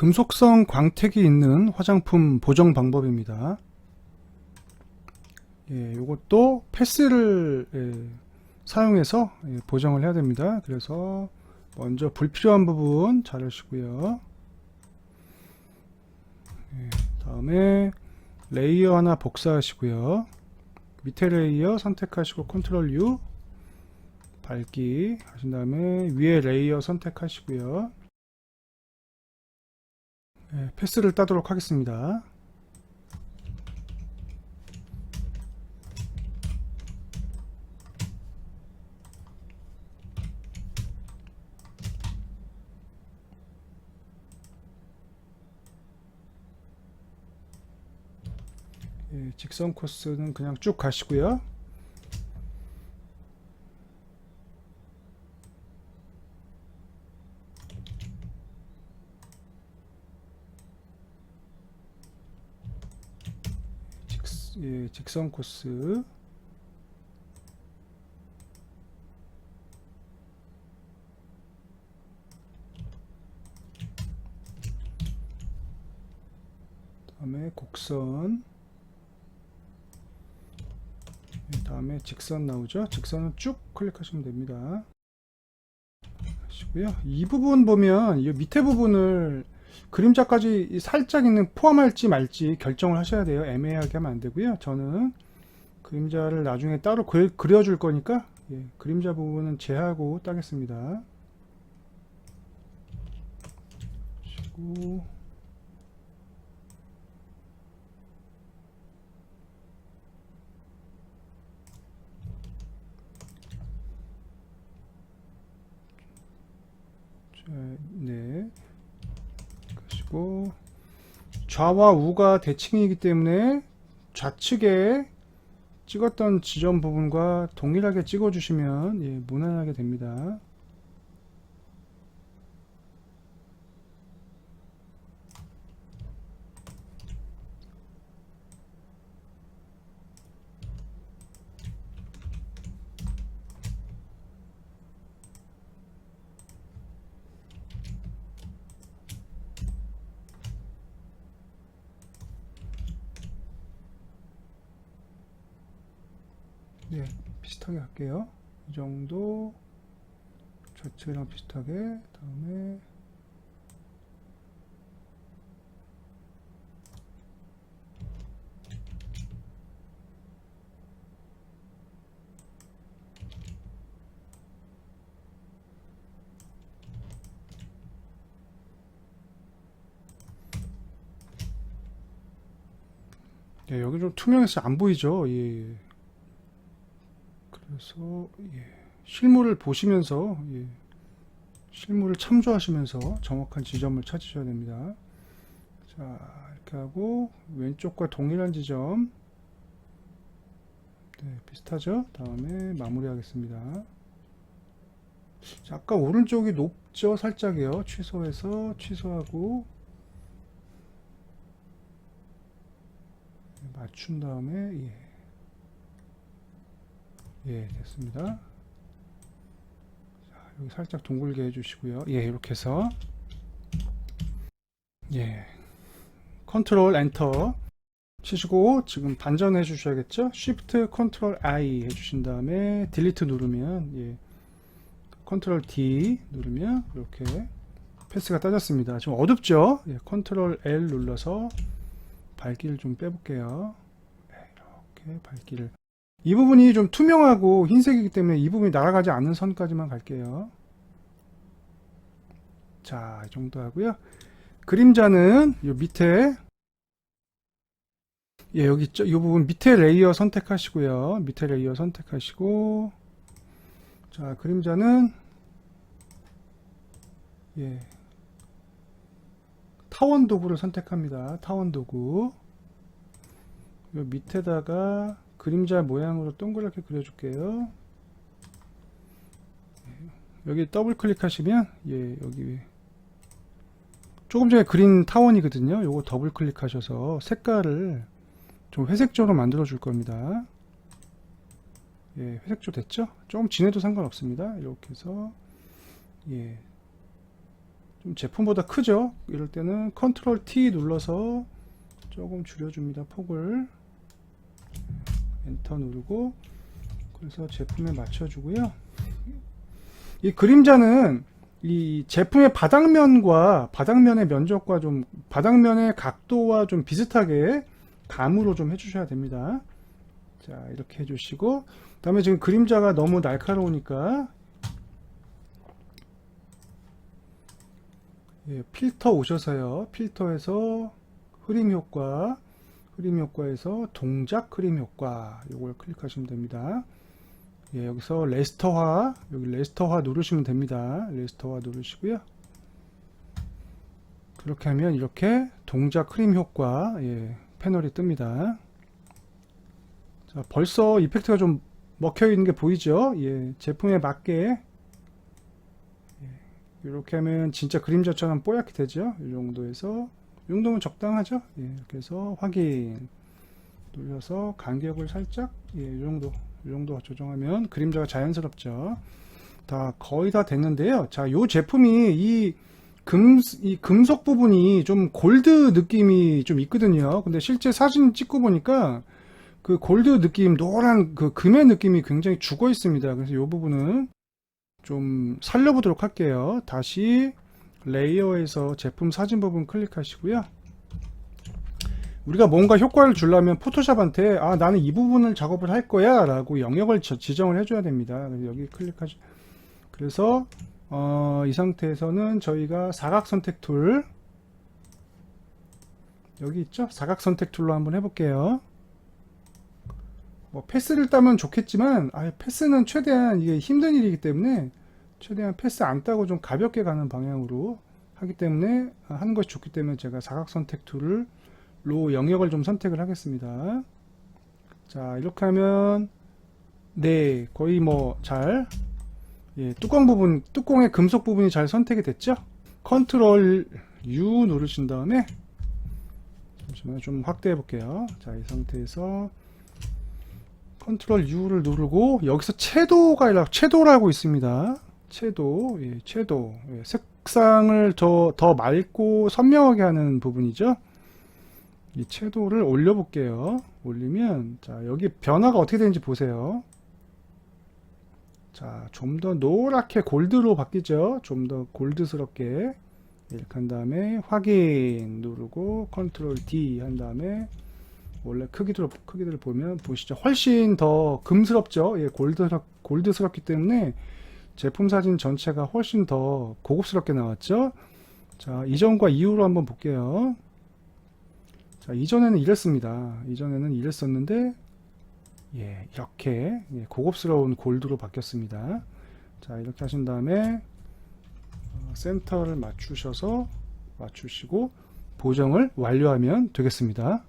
금속성 광택이 있는 화장품 보정 방법입니다. 예, 요것도 패스를 예, 사용해서 예, 보정을 해야 됩니다. 그래서 먼저 불필요한 부분 자르시고요. 예, 다음에 레이어 하나 복사하시고요. 밑에 레이어 선택하시고 컨트롤 U 밝기 하신 다음에 위에 레이어 선택하시고요. 예, 패스를 따도록 하겠습니다. 예, 직선 코스는 그냥 쭉 가시고요. 직, 예, 직선 코스. 다음에 곡선. 예, 다음에 직선 나오죠? 직선은 쭉 클릭하시면 됩니다. 하시고요. 이 부분 보면 이 밑에 부분을 그림자까지 살짝 있는 포함할지 말지 결정을 하셔야 돼요. 애매하게 하면 안 되고요. 저는 그림자를 나중에 따로 그, 그려줄 거니까 예, 그림자 부분은 제하고 따겠습니다. 그리고 자, 네. 그리고 좌와 우가 대칭이기 때문에 좌측에 찍었던 지점 부분과 동일하게 찍어 주시면 예, 무난하게 됩니다. 네, 비슷하게 할게요. 이 정도 좌측이랑 비슷하게 다음에 네, 여기 좀 투명해서 안 보이죠? 예. 그래서 예, 실물을 보시면서 예, 실물을 참조하시면서 정확한 지점을 찾으셔야 됩니다. 자 이렇게 하고 왼쪽과 동일한 지점 네, 비슷하죠? 다음에 마무리하겠습니다. 자, 아까 오른쪽이 높죠? 살짝이요. 취소해서 취소하고 네, 맞춘 다음에 예. 예, 됐습니다. 자, 여기 살짝 둥글게 해주시고요. 예, 이렇게 해서 예, 컨트롤 엔터 치시고 지금 반전해 주셔야겠죠? Shift 컨트롤 I 해주신 다음에 딜리트 누르면 예, 컨트롤 D 누르면 이렇게 패스가 따졌습니다. 좀 어둡죠? 예, 컨트롤 L 눌러서 밝기를 좀 빼볼게요. 네, 이렇게 밝기를 이 부분이 좀 투명하고 흰색이기 때문에 이 부분이 날아가지 않는 선까지만 갈게요. 자, 이 정도 하고요. 그림자는 이 밑에 예, 여기 있죠. 이 부분 밑에 레이어 선택하시고요. 밑에 레이어 선택하시고 자, 그림자는 예. 타원 도구를 선택합니다. 타원 도구. 요 밑에다가 그림자 모양으로 동그랗게 그려줄게요. 여기 더블 클릭하시면 예 여기 조금 전에 그린 타원이거든요. 요거 더블 클릭하셔서 색깔을 좀 회색조로 만들어 줄 겁니다. 예, 회색조 됐죠? 좀 진해도 상관없습니다. 이렇게 해서 예 좀 제품보다 크죠? 이럴 때는 컨트롤 T 눌러서 조금 줄여줍니다. 폭을 엔터 누르고 그래서 제품에 맞춰주고요. 이 그림자는 이 제품의 바닥면과 바닥면의 면적과 좀 바닥면의 각도와 좀 비슷하게 감으로 좀 해주셔야 됩니다. 자 이렇게 해주시고 그 다음에 지금 그림자가 너무 날카로우니까 예, 필터 오셔서요. 필터에서 흐림 효과, 흐림 효과에서 동작 흐림 효과 이걸 클릭하시면 됩니다. 예, 여기서 레스터화 여기 레스터화 누르시면 됩니다. 레스터화 누르시고요. 그렇게 하면 이렇게 동작 흐림 효과 예, 패널이 뜹니다. 자, 벌써 이펙트가 좀 먹혀 있는 게 보이죠? 예, 제품에 맞게 이렇게 하면 진짜 그림자처럼 뽀얗게 되죠. 이 정도에서 이 정도면 적당하죠. 예, 이렇게 해서 확인 눌러서 간격을 살짝 예, 이 정도 이 정도 조정하면 그림자가 자연스럽죠. 다 거의 다 됐는데요. 자, 이 제품이 이 금, 이 금속 부분이 좀 골드 느낌이 좀 있거든요. 근데 실제 사진 찍고 보니까 그 골드 느낌, 노란 그 금의 느낌이 굉장히 죽어 있습니다. 그래서 이 부분은 좀 살려보도록 할게요. 다시 레이어에서 제품 사진 부분 클릭하시고요. 우리가 뭔가 효과를 주려면 포토샵한테 아 나는 이 부분을 작업을 할 거야 라고 영역을 저- 지정을 해줘야 됩니다. 여기 클릭하시 그래서 어, 이 상태에서는 저희가 사각 선택 툴 여기 있죠? 사각 선택 툴로 한번 해볼게요. 뭐 패스를 따면 좋겠지만 아 패스는 최대한 이게 힘든 일이기 때문에 최대한 패스 안 따고 좀 가볍게 가는 방향으로 하기 때문에 아, 하는 것이 좋기 때문에 제가 사각 선택 툴을 로 영역을 좀 선택을 하겠습니다. 자 이렇게 하면 네 거의 뭐잘 예, 뚜껑 부분 뚜껑의 금속 부분이 잘 선택이 됐죠? 컨트롤 U 누르신 다음에 잠시만요 좀 확대해 볼게요. 자 이 상태에서 컨트롤 U를 누르고 여기서 채도가 라 채도라고 있습니다. 채도, 예, 채도, 예, 색상을 더, 더 맑고 선명하게 하는 부분이죠. 이 채도를 올려볼게요. 올리면 자 여기 변화가 어떻게 되는지 보세요. 자 좀 더 노랗게 골드로 바뀌죠. 좀 더 골드스럽게 이렇게 한 다음에 확인 누르고 컨트롤 D 한 다음에 원래 크기들 크기들을 보면 보시죠. 훨씬 더 금스럽죠. 예, 골드스럽 골드스럽기 때문에 제품 사진 전체가 훨씬 더 고급스럽게 나왔죠. 자 이전과 이후로 한번 볼게요. 자 이전에는 이랬습니다. 이전에는 이랬었는데 예 이렇게 예, 고급스러운 골드로 바뀌었습니다. 자 이렇게 하신 다음에 어, 센터를 맞추셔서 맞추시고 보정을 완료하면 되겠습니다.